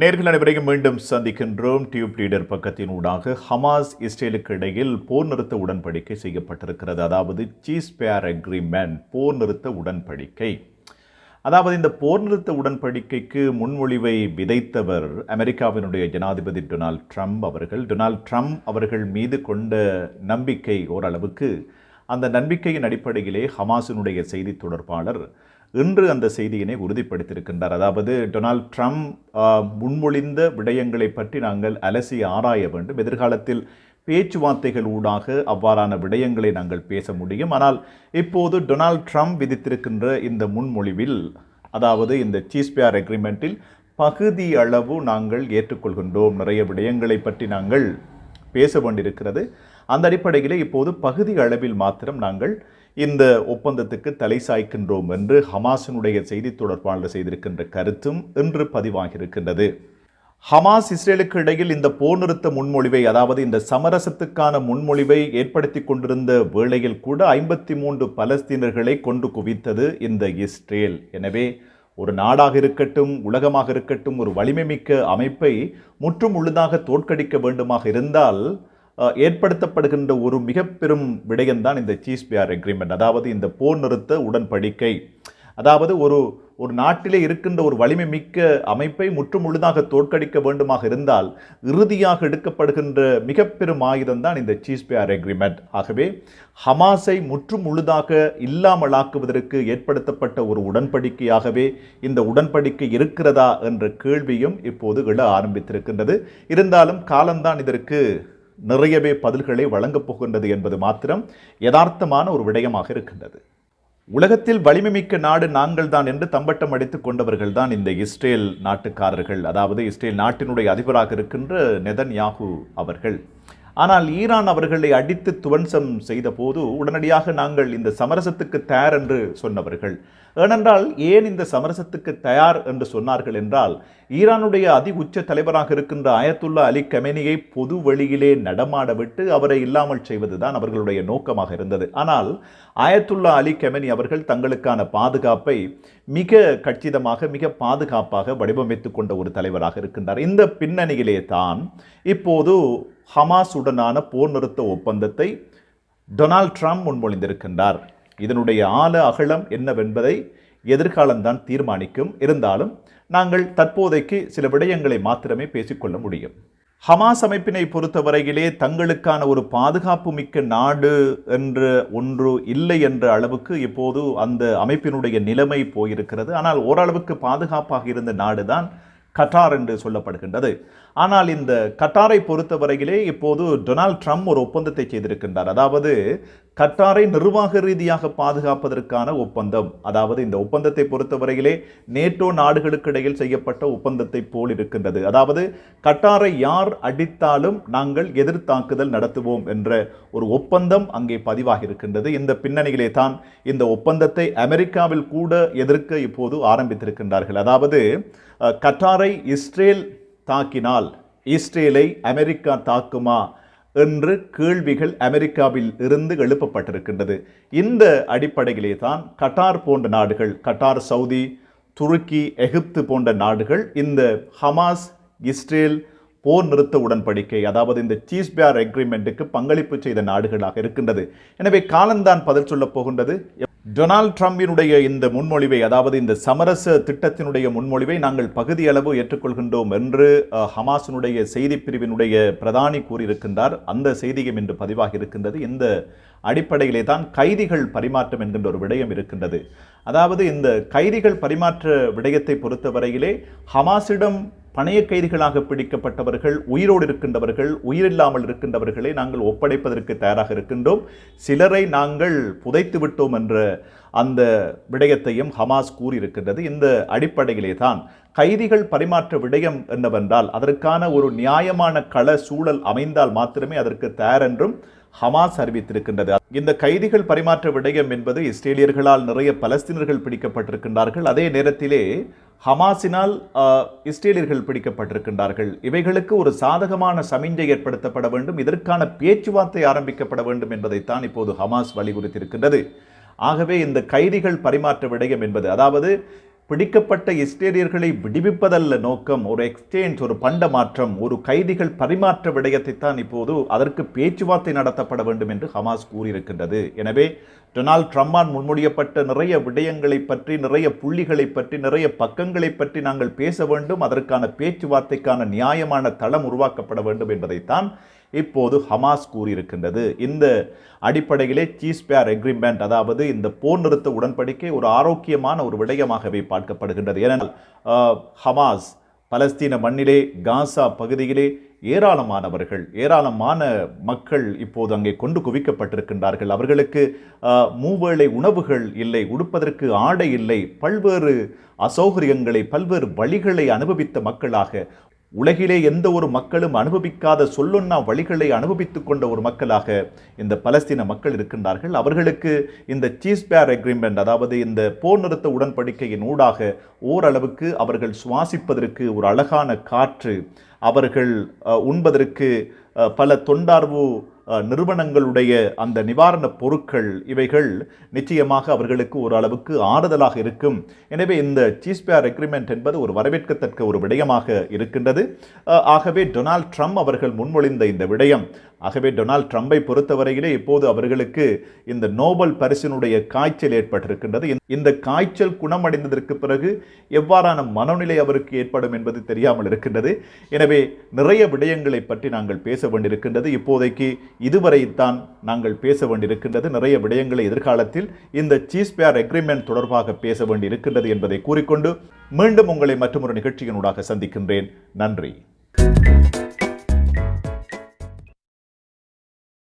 நேர்கள் அனைவரையும் மீண்டும் சந்திக்கின்றோம். டியூப் லீடர் பக்கத்தின் ஊடாக ஹமாஸ் இஸ்ரேலுக்கு இடையில் போர் நிறுத்த உடன்படிக்கை செய்யப்பட்டிருக்கிறது. அதாவது சீஸ் பேர் அக்ரிமெண்ட் போர் நிறுத்த உடன்படிக்கை. அதாவது இந்த போர் நிறுத்த உடன்படிக்கைக்கு முன்மொழிவை விதைத்தவர் அமெரிக்காவினுடைய ஜனாதிபதி டொனால்ட் ட்ரம்ப் அவர்கள். டொனால்ட் ட்ரம்ப் அவர்கள் மீது கொண்ட நம்பிக்கை ஓரளவுக்கு அந்த நம்பிக்கையின் அடிப்படையிலே ஹமாஸினுடைய செய்தி தொடர்பாளர் இன்று அந்த செய்தியினை உறுதிப்படுத்தியிருக்கின்றார். அதாவது டொனால்ட் ட்ரம்ப் முன்மொழிந்த விடயங்களை பற்றி நாங்கள் அலசி ஆராய வேண்டும். எதிர்காலத்தில் பேச்சுவார்த்தைகள் ஊடாக அவ்வாறான விடயங்களை நாங்கள் பேச முடியும். ஆனால் இப்போது டொனால்ட் ட்ரம்ப் விதித்திருக்கின்ற இந்த முன்மொழிவில் அதாவது இந்த சீஸ்பியார் அக்ரிமெண்ட்டில் பகுதி அளவு நாங்கள் ஏற்றுக்கொள்கின்றோம். நிறைய விடயங்களை பற்றி நாங்கள் பேச வேண்டியிருக்கிறது. அந்த அடிப்படையிலே இப்போது பகுதி அளவில் மாத்திரம் நாங்கள் இந்த ஒப்பந்தத்துக்கு தலை சாய்க்கின்றோம் என்று ஹமாஸினுடைய செய்தி தொடர்பாளர் செய்திருக்கின்ற கருத்தும் இன்று பதிவாகியிருக்கின்றது. ஹமாஸ் இஸ்ரேலுக்கு இடையில் இந்த போர் நிறுத்த முன்மொழிவை அதாவது இந்த சமரசத்துக்கான முன்மொழிவை ஏற்படுத்தி கொண்டிருந்த வேளையில் கூட ஐம்பத்தி மூன்று பலஸ்தீனர்களை கொண்டு குவித்தது இந்த இஸ்ரேல். எனவே ஒரு நாடாக இருக்கட்டும் உலகமாக இருக்கட்டும் ஒரு வலிமை மிக்க அமைப்பை முற்றும் முழுதாக தோற்கடிக்க வேண்டுமாக இருந்தால் ஏற்படுத்தப்படுகின்ற ஒரு மிக பெரும் விடயம்தான் இந்த சீஸ் பியார் அக்ரிமெண்ட் அதாவது இந்த போர் நிறுத்த உடன்படிக்கை. அதாவது ஒரு ஒரு நாட்டிலே இருக்கின்ற ஒரு வலிமை மிக்க அமைப்பை முற்றுமுழுதாக தோற்கடிக்க வேண்டுமாக இருந்தால் இறுதியாக எடுக்கப்படுகின்ற மிக பெரும் ஆயுதம் தான் இந்த சீஸ் பியார் அக்ரிமெண்ட் ஆகவே ஹமாஸை முற்றும் முழுதாக இல்லாமலாக்குவதற்கு ஏற்படுத்தப்பட்ட ஒரு உடன்படிக்கையாகவே இந்த உடன்படிக்கை இருக்கிறதா என்ற கேள்வியும் இப்போது எழ ஆரம்பித்திருக்கின்றது. இருந்தாலும் காலம்தான் இதற்கு நிறையவே பதில்களை வழங்கப் போகின்றது என்பது மாத்திரம் யதார்த்தமான ஒரு விடயமாக இருக்கின்றது. உலகத்தில் வலிமைமிக்க நாடு நாங்கள் தான் என்று தம்பட்டம் அடித்துக் கொண்டவர்கள் தான் இந்த இஸ்ரேல் நாட்டுக்காரர்கள் அதாவது இஸ்ரேல் நாட்டினுடைய அதிபராக இருக்கின்ற நெதன் யாகு அவர்கள். ஆனால் ஈரான் அவர்களை அடித்து துவம்சம் செய்தபோது உடனடியாக நாங்கள் இந்த சமரசத்துக்கு தயார் என்று சொன்னவர்கள். ஏனென்றால் ஏன் இந்த சமரசத்துக்கு தயார் என்று சொன்னார்கள் என்றால் ஈரானுடைய அதி உச்ச தலைவராக இருக்கின்ற அயத்துல்லா அலி கமெனியை பொது வழியிலே நடமாட விட்டு அவரை இல்லாமல் செய்வதுதான் அவர்களுடைய நோக்கமாக இருந்தது. ஆனால் ஆயத்துல்லா அலி கெமனி அவர்கள் தங்களுக்கான பாதுகாப்பை மிக கச்சிதமாக மிக பாதுகாப்பாக வடிவமைத்து கொண்ட ஒரு தலைவராக இருக்கின்றார். இந்த பின்னணியிலே தான் இப்போது ஹமாஸ் உடனான போர் நிறுத்த ஒப்பந்தத்தை டொனால்ட் ட்ரம்ப் முன்மொழிந்திருக்கின்றார். இதனுடைய ஆழ அகலம் என்னவென்பதை எதிர்காலம்தான் தீர்மானிக்கும். இருந்தாலும் நாங்கள் தற்போதைக்கு சில விடயங்களை மாத்திரமே பேசிக்கொள்ள முடியும். ஹமாஸ் அமைப்பினை பொறுத்தவரையிலே தங்களுக்கான ஒரு பாதுகாப்பு மிக்க நாடு என்ற ஒன்று இல்லை என்ற அளவுக்கு இப்போது அந்த அமைப்பினுடைய நிலைமை போயிருக்கிறது. ஆனால் ஓரளவுக்கு பாதுகாப்பாக இருந்த நாடுதான் கட்டார் என்று சொல்லப்படுகின்றது. ஆனால் இந்த கட்டாரை பொறுத்தவரையிலே இப்போது டொனால்ட் ட்ரம்ப் ஒரு ஒப்பந்தத்தை செய்திருக்கின்றார். அதாவது கட்டாரை நிர்வாக ரீதியாக பாதுகாப்பதற்கான ஒப்பந்தம். அதாவது இந்த ஒப்பந்தத்தை பொறுத்தவரையிலே நேட்டோ நாடுகளுக்கு இடையில் செய்யப்பட்ட ஒப்பந்தத்தை போல் இருக்கின்றது. அதாவது கட்டாரை யார் அடித்தாலும் நாங்கள் எதிர்த்தாக்குதல் நடத்துவோம் என்ற ஒரு ஒப்பந்தம் அங்கே பதிவாகி இருக்கின்றது இந்த பின்னணியிலே தான் இந்த ஒப்பந்தத்தை அமெரிக்காவில் கூட எதிர்க்க இப்போது ஆரம்பித்திருக்கின்றார்கள். அதாவது அஹ், யாரை இஸ்ரேல் தாக்கினால் இஸ்ரேலை அமெரிக்கா தாக்குமா என்று கேள்விகள் அமெரிக்காவில் இருந்து எழுப்பப்பட்டிருக்கின்றது. இந்த அடிப்படையிலே தான் கட்டார் போன்ற நாடுகள் கட்டார் சவுதி துருக்கி எகிப்து போன்ற நாடுகள் இந்த ஹமாஸ் இஸ்ரேல் போர் நிறுத்த உடன்படிக்கை அதாவது இந்த சீஸ்பியார் அக்ரிமெண்ட்டுக்கு பங்களிப்பு செய்த நாடுகளாக இருக்கின்றது. எனவே காலம்தான் பதில் சொல்லப் போகின்றது. டொனால்ட் ட்ரம்பினுடைய இந்த முன்மொழிவை அதாவது இந்த சமரச திட்டத்தினுடைய முன்மொழிவை நாங்கள் பகுதியளவு ஏற்றுக்கொள்கின்றோம் என்று ஹமாஸினுடைய செய்தி பிரிவினுடைய பிரதானி கூறியிருக்கின்றார். அந்த செய்தியும் இன்று பதிவாகி இருக்கின்றது. இந்த அடிப்படையிலே தான் கைதிகள் பரிமாற்றம் என்கின்ற ஒரு விடயம் இருக்கின்றது. அதாவது இந்த கைதிகள் பரிமாற்ற விடயத்தை பொறுத்தவரையிலே ஹமாஸிடம் பணைய கைதிகளாக பிடிக்கப்பட்டவர்கள் உயிரோடு இருக்கின்றவர்கள் உயிரில்லாமல் இருக்கின்றவர்களை நாங்கள் ஒப்படைப்பதற்கு தயாராக இருக்கின்றோம். சிலரை நாங்கள் புதைத்து விட்டோம் என்ற அந்த விடயத்தையும் ஹமாஸ் கூறியிருக்கின்றது. இந்த அடிப்படையிலே தான் கைதிகள் பரிமாற்ற விடயம் என்னவென்றால் அதற்கான ஒரு நியாயமான கள சூழல் அமைந்தால் மாத்திரமே அதற்கு தயார் என்றும் ஹமாஸ் அறிவித்திருக்கின்றது. இந்த கைதிகள் பரிமாற்ற விடயம் என்பது இஸ்ரேலியர்களால் நிறைய பலஸ்தீனர்கள் பிடிக்கப்பட்டிருக்கின்றார்கள். அதே நேரத்திலே ஹமாஸினால் இஸ்ரேலியர்கள் பிடிக்கப்பட்டிருக்கின்றார்கள். இவைகளுக்கு ஒரு சாதகமான சமிஞ்சை ஏற்படுத்தப்பட வேண்டும் இதற்கான பேச்சுவார்த்தை ஆரம்பிக்கப்பட வேண்டும் என்பதைத்தான் இப்போது ஹமாஸ் வலியுறுத்தியிருக்கின்றது. ஆகவே இந்த கைதிகள் பரிமாற்ற விடயம் என்பது அதாவது பிடிக்கப்பட்ட இஸ்ரேலியர்களை விடுவிப்பதல்ல நோக்கம் ஒரு எக்ஸ்சேஞ்ச் ஒரு பண்ட மாற்றம் ஒரு கைதிகள் பரிமாற்ற விடயத்தை தான் இப்போது அதற்கு பேச்சுவார்த்தை நடத்தப்பட வேண்டும் என்று ஹமாஸ் கூறியிருக்கின்றது. எனவே டொனால்ட் ட்ரம்பால் முன்மொழியப்பட்ட நிறைய விடயங்களை பற்றி நிறைய புள்ளிகளை பற்றி நிறைய பக்கங்களை பற்றி நாங்கள் பேச வேண்டும். அதற்கான பேச்சுவார்த்தைக்கான நியாயமான தளம் உருவாக்கப்பட வேண்டும் என்பதைத்தான் இப்போது ஹமாஸ் கூறியிருக்கின்றது. இந்த அடிப்படையிலே சீஸ்பேர் எக்ரிமெண்ட் அதாவது இந்த போர் நிறுத்த உடன்படிக்கை ஒரு ஆரோக்கியமான ஒரு விடயமாகவே பார்க்கப்படுகின்றது. ஏனென்றால் ஹமாஸ் பலஸ்தீன மண்ணிலே காசா பகுதியிலே ஏராளமானவர்கள் ஏராளமான மக்கள் இப்போது அங்கே கொண்டு குவிக்கப்பட்டிருக்கின்றார்கள். அவர்களுக்கு மூவேளை உணவுகள் இல்லை உடுப்பதற்கு ஆடை இல்லை பல்வேறு அசௌகரியங்களை பல்வேறு வழிகளை அனுபவித்த மக்களாக உலகிலே எந்த ஒரு மக்களும் அனுபவிக்காத சொல்லொன்னா வழிகளை அனுபவித்துக் கொண்ட ஒரு மக்களாக இந்த பலஸ்தீன மக்கள் இருக்கின்றார்கள். அவர்களுக்கு இந்த சீஸ்பேர் அக்ரிமெண்ட் அதாவது இந்த போர் நிறுத்த உடன்படிக்கையின் ஊடாக ஓரளவுக்கு அவர்கள் சுவாசிப்பதற்கு ஒரு அழகான காற்று அவர்கள் உண்பதற்கு பல தொண்டார்வு நிறுவனங்களுடைய அந்த நிவாரணப் பொருட்கள் இவைகள் நிச்சயமாக அவர்களுக்கு ஓரளவுக்கு ஆறுதலாக இருக்கும். எனவே இந்த சீஸ்பேர் அக்ரிமெண்ட் என்பது ஒரு வரவேற்கத்தக்க ஒரு விடயமாக இருக்கின்றது. ஆகவே டொனால்ட் ட்ரம்ப் அவர்கள் முன்மொழிந்த இந்த விடயம் ஆகவே டொனால்ட் ட்ரம்பை பொறுத்தவரையிலே இப்போது அவர்களுக்கு இந்த நோபல் பரிசினுடைய காய்ச்சல் ஏற்பட்டிருக்கின்றது. இந்த- இந்த காய்ச்சல் குணமடைந்ததற்கு பிறகு எவ்வாறான மனநிலை அவருக்கு ஏற்படும் என்பது தெரியாமல் இருக்கின்றது. எனவே நிறைய விடயங்களை பற்றி நாங்கள் பேச வேண்டியிருக்கின்றது. இப்போதைக்கு இதுவரை தான் நாங்கள் பேச வேண்டியிருக்கின்றது. நிறைய விடயங்களை எதிர்காலத்தில் இந்த சீஸ்பேர் அக்ரிமெண்ட் தொடர்பாக பேச வேண்டியிருக்கின்றது என்பதை கூறிக்கொண்டு மீண்டும் உங்களை மற்றொரு நிகழ்ச்சியினூடாக சந்திக்கின்றேன். நன்றி.